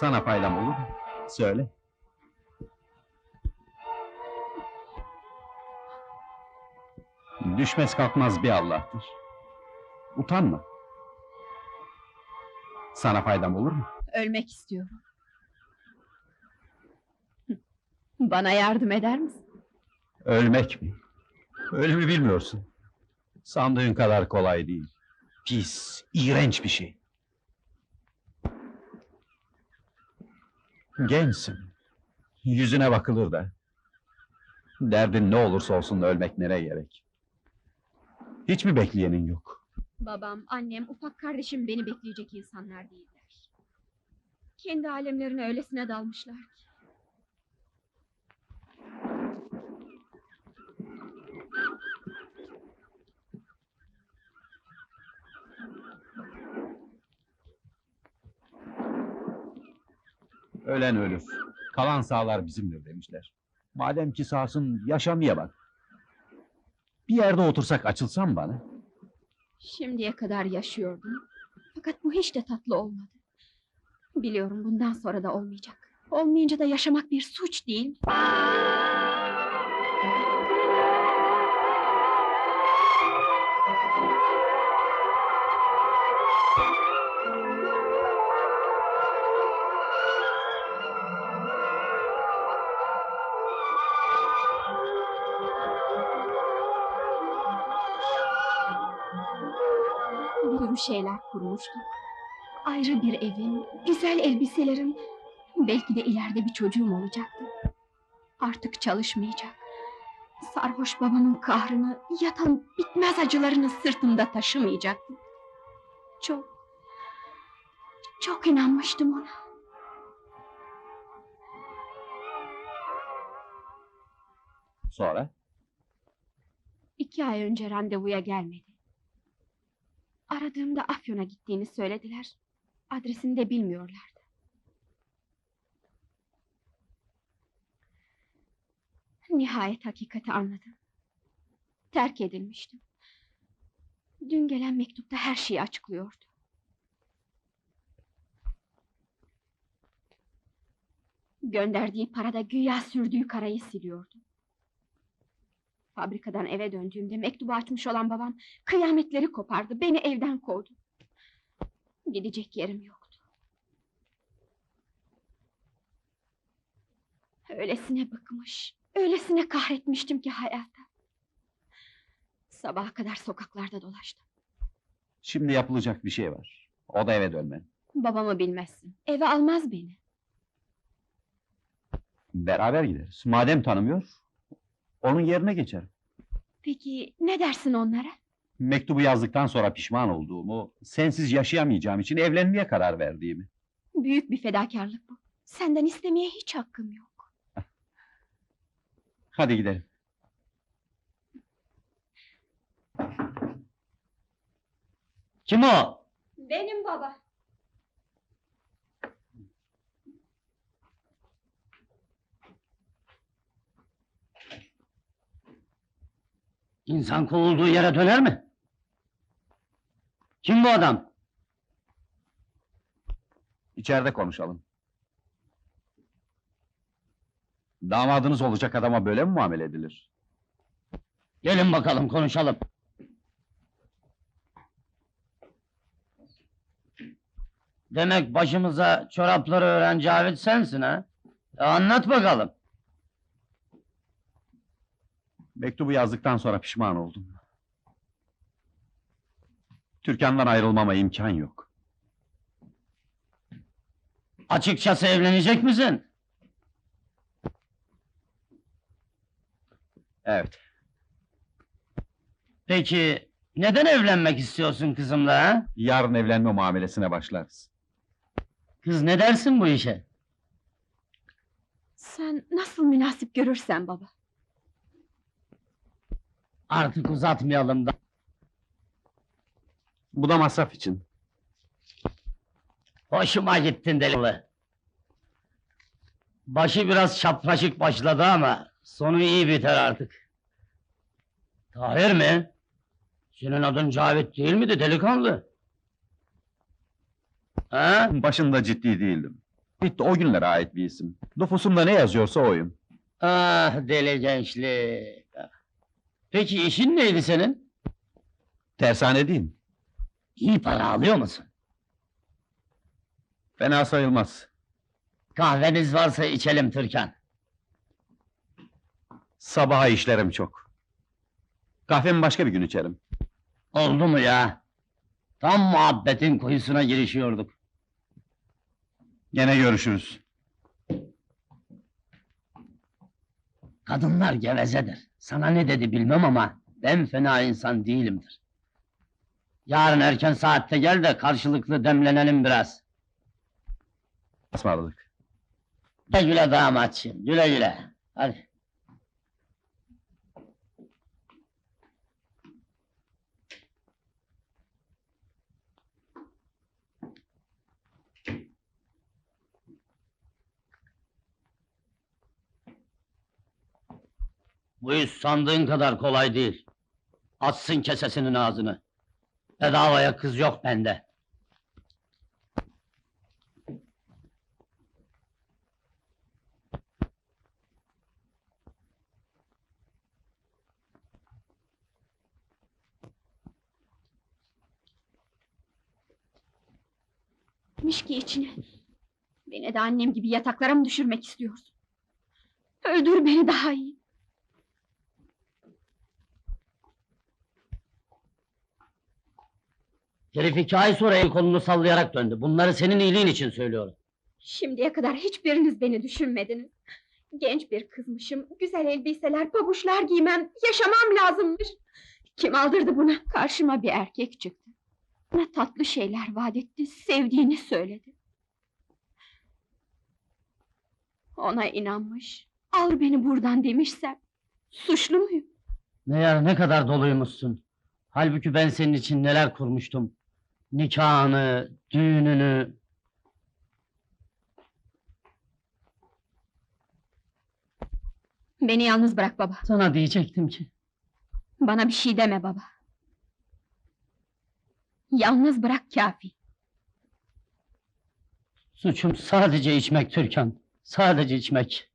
Sana faydam olur mu? Söyle. Düşmez kalkmaz bir Allah'tır. Utanma. Sana faydam olur mu? Ölmek istiyorum. Bana yardım eder misin? Ölmek mi? Ölümü bilmiyorsun. Sandığın kadar kolay değil. Pis, iğrenç bir şey. Gençsin. Yüzüne bakılır da. Derdin ne olursa olsun ölmek nereye gerek? Hiç mi bekleyenin yok? Babam, annem, ufak kardeşim beni bekleyecek insanlar değiller. Kendi alemlerine öylesine dalmışlar ki. Ölen ölür. Kalan sağlar bizimdir demişler. Madem ki sağsın yaşamaya bak. Bir yerde otursak açılsam bana. Şimdiye kadar yaşıyordum. Fakat bu hiç de tatlı olmadı. Biliyorum bundan sonra da olmayacak. Olmayınca da yaşamak bir suç değil. Bir sürü şeyler kurmuştum. Ayrı bir evim, güzel elbiselerim. Belki de ileride bir çocuğum olacaktı. Artık çalışmayacak. Sarhoş babamın kahrını, yatan bitmez acılarını sırtımda taşımayacaktım. Çok, çok inanmıştım ona. Sonra? İki ay önce randevuya gelmedi. Aradığımda Afyon'a gittiğini söylediler. Adresini de bilmiyorlardı. Nihayet hakikati anladım. Terk edilmiştim. Dün gelen mektupta her şeyi açıklıyordu. Gönderdiği parada güya sürdüğü karayı siliyordu. Fabrikadan eve döndüğümde mektubu açmış olan babam kıyametleri kopardı, beni evden kovdu. Gidecek yerim yoktu. Öylesine bıkmış, öylesine kahretmiştim ki hayata. Sabaha kadar sokaklarda dolaştım. Şimdi yapılacak bir şey var. O da eve dönmen. Babamı bilmezsin, eve almaz beni. Beraber gideriz. Madem tanımıyor, onun yerine geçerim. Peki ne dersin onlara? Mektubu yazdıktan sonra pişman olduğumu, sensiz yaşayamayacağım için evlenmeye karar verdiğimi. Büyük bir fedakarlık bu. Senden istemeye hiç hakkım yok. Hadi gidelim. Kim o? Benim baba. İnsan kovulduğu yere döner mi? Kim bu adam? İçeride konuşalım. Damadınız olacak adama böyle mi muamele edilir? Gelin bakalım konuşalım. Demek başımıza çorapları öğren Cavit sensin ha? E, anlat bakalım. Mektubu yazdıktan sonra pişman oldum. Türkan'dan ayrılmama imkan yok. Açıkçası evlenecek misin? Evet, Peki neden evlenmek istiyorsun kızımla ha? yarın evlenme muamelesine başlarız. Kız ne dersin bu işe? Sen nasıl münasip görürsen baba. Artık uzatmayalım da. Bu da masraf için. Hoşuma gittin delikanlı. Başı biraz çapraşık başladı ama sonu iyi biter artık. Tahir mi? Senin adın Cavit değil miydi delikanlı? Ha? Başında ciddi değildim. Bitti o günlere ait bir isim. Nüfusumda ne yazıyorsa oyum. Ah deli gençlik. Peki işin neydi senin? Tersanedeyim. İyi para alıyor musun? Fena sayılmaz. Kahveniz varsa içelim Türkan. Sabaha işlerim çok. Kahvemi başka bir gün içerim. Oldu mu ya? Tam muhabbetin kuyusuna girişiyorduk. Gene görüşürüz. Kadınlar gevezedir. Sana ne dedi bilmem ama ben fena insan değilimdir. Yarın erken saatte gel de karşılıklı demlenelim biraz. Ismarladık. Güle güle damatçım, güle güle. Hadi. Bu iş sandığın kadar kolay değil. Açsın kesesinin ağzını. Bedavaya kız yok bende. Mişki içine. Beni de annem gibi yataklara mı düşürmek istiyorsun? Öldür beni daha iyi. Herif iki ay sonra el kolunu sallayarak döndü. Bunları senin iyiliğin için söylüyorum. Şimdiye kadar hiçbiriniz beni düşünmediniz. Genç bir kızmışım, güzel elbiseler, pabuçlar giymem, yaşamam lazımmış. Kim aldırdı buna? Karşıma bir erkek çıktı. Bana tatlı şeyler vaat etti, sevdiğini söyledi. Ona inanmış, al beni buradan demişsem, suçlu muyum? Meğer ne kadar doluymuşsun. Halbuki ben senin için neler kurmuştum. Nikahını, düğününü. Beni yalnız bırak baba. Sana diyecektim ki. Bana bir şey deme baba. Yalnız bırak kafi. Suçum sadece içmek Türkan. Sadece içmek.